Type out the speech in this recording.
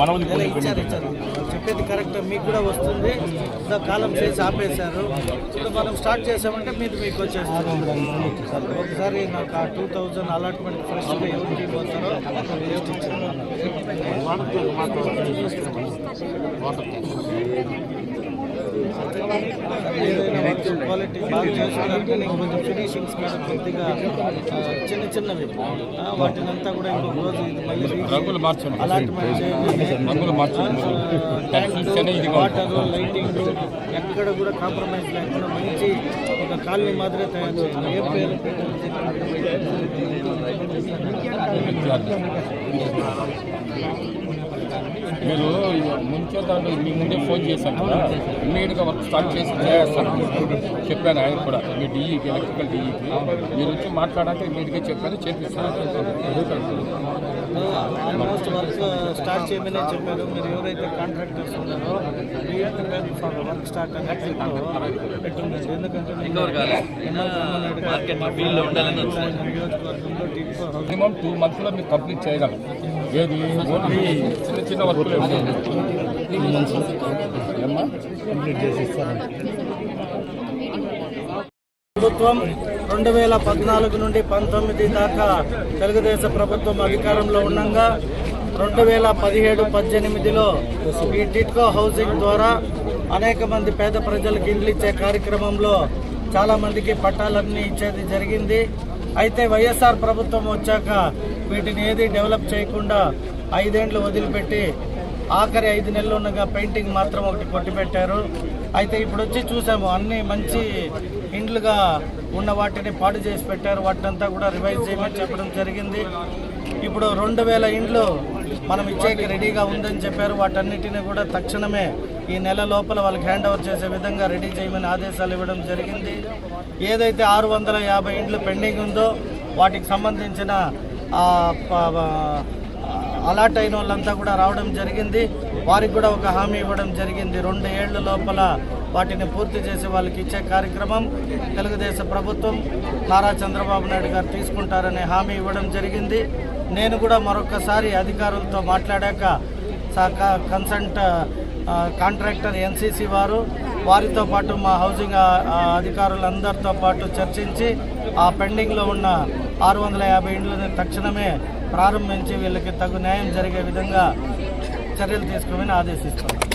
మనవది ఇలా ఇచ్చారు ఇచ్చారు. చెప్పేది కరెక్ట్ మీకు కూడా వస్తుంది. కాలం చేసి ఆపేశారు. ఇప్పుడు మనం స్టార్ట్ చేసామంటే మీరు మీకు వచ్చేస్తారు. ఒకసారి నాకు ఆ టూ థౌజండ్ అలాట్మెంట్ ఫ్రెష్గా ఎవరికి పోతారో లిస్ట్ ఇచ్చారు ఏదైనా క్వాలిటీ బాగా చేస్తున్నారు కానీ కొంచెం ఫినిషింగ్స్ కూడా కొద్దిగా ఆ, చిన్న చిన్నవి. వాటిని అంతా కూడా ఇంకొక రోజు ఇది మళ్ళీ అలాట్మెంట్ చేయండి వాటర్ లైటింగ్ ఎక్కడ కూడా కాంప్రమైజ్ లేకుండా మంచి ఒక కాలనీ మాదిరే తయారు చేయాలి ఏ పేరు మీరు ముంచే దాంట్లో మీ ముందే ఫోన్ చేశాను కదా. ఇమ్మీడియట్గా వర్క్ స్టార్ట్ చేసి చేస్తాను. చెప్పాను ఆయన కూడా. మీ డిఈకి ఎలక్ట్రికల్ డిఈకి మీరు వచ్చి మాట్లాడాక ఇమ్మీడియట్గా చెప్పాను చేపిస్తాను. ఆల్మోస్ట్ వర్క్ స్టార్ట్ చేయమని చెప్పారు. మీరు ఎవరైతే కాంట్రాక్టర్స్ ఉన్నారో ఫర్ వర్క్ స్టార్ట్ అని పెట్టున్నారు ఎందుకంటే మినిమం టూ మంత్స్లో మీరు కంప్లీట్ చేయగలం ఏది? ఓన్లీ చిన్న చిన్న వర్క్లు ఏమ్మా? ప్రభుత్వం రెండు వేల పద్నాలుగు నుండి పంతొమ్మిది దాకా తెలుగుదేశం ప్రభుత్వం అధికారంలో ఉండగా రెండు వేల పదిహేడు పద్దెనిమిదిలో ఈ టిట్కో హౌసింగ్ ద్వారా అనేక మంది పేద ప్రజలకు ఇండ్లు ఇచ్చే కార్యక్రమంలో చాలామందికి పట్టాలన్నీ ఇచ్చేది జరిగింది. అయితే వైఎస్ఆర్ ప్రభుత్వం వచ్చాక వీటిని ఏది డెవలప్ చేయకుండా ఐదేండ్లు వదిలిపెట్టి ఆఖరి ఐదు నెలలు ఉండగా పెయింటింగ్ మాత్రం ఒకటి కొట్టిపెట్టారు. అయితే ఇప్పుడు వచ్చి చూసాము అన్ని మంచి ఇండ్లుగా ఉన్న వాటిని పాడు చేసి పెట్టారు. వాటినంతా కూడా రివైజ్ చేయమని చెప్పడం జరిగింది. ఇప్పుడు రెండు వేల ఇండ్లు మనం ఇచ్చేకి రెడీగా ఉందని చెప్పారు. వాటన్నిటిని కూడా తక్షణమే ఈ నెల లోపల వాళ్ళకి హ్యాండ్ ఓవర్ చేసే విధంగా రెడీ చేయమని ఆదేశాలు ఇవ్వడం జరిగింది. ఏదైతే ఆరు వందల యాభై ఇండ్లు పెండింగ్ ఉందో వాటికి సంబంధించిన అలాట్ అయిన వాళ్ళంతా కూడా రావడం జరిగింది. వారికి కూడా ఒక హామీ ఇవ్వడం జరిగింది. రెండు ఏళ్ళ లోపల వాటిని పూర్తి చేసి వాళ్ళకి ఇచ్చే కార్యక్రమం తెలుగుదేశం ప్రభుత్వం నారా చంద్రబాబు నాయుడు గారు తీసుకుంటారనే హామీ ఇవ్వడం జరిగింది. నేను కూడా మరొకసారి అధికారులతో మాట్లాడాక కన్సల్ట్ కాంట్రాక్టర్ ఎన్సీసీ వారు వారితో పాటు మా హౌసింగ్ అధికారులందరితో పాటు చర్చించి ఆ పెండింగ్లో ఉన్న ఆరు వందల యాభై ఇండ్లను తక్షణమే ప్రారంభించి వీళ్ళకి తగు న్యాయం జరిగే విధంగా చర్యలు తీసుకోమని ఆదేశిస్తాం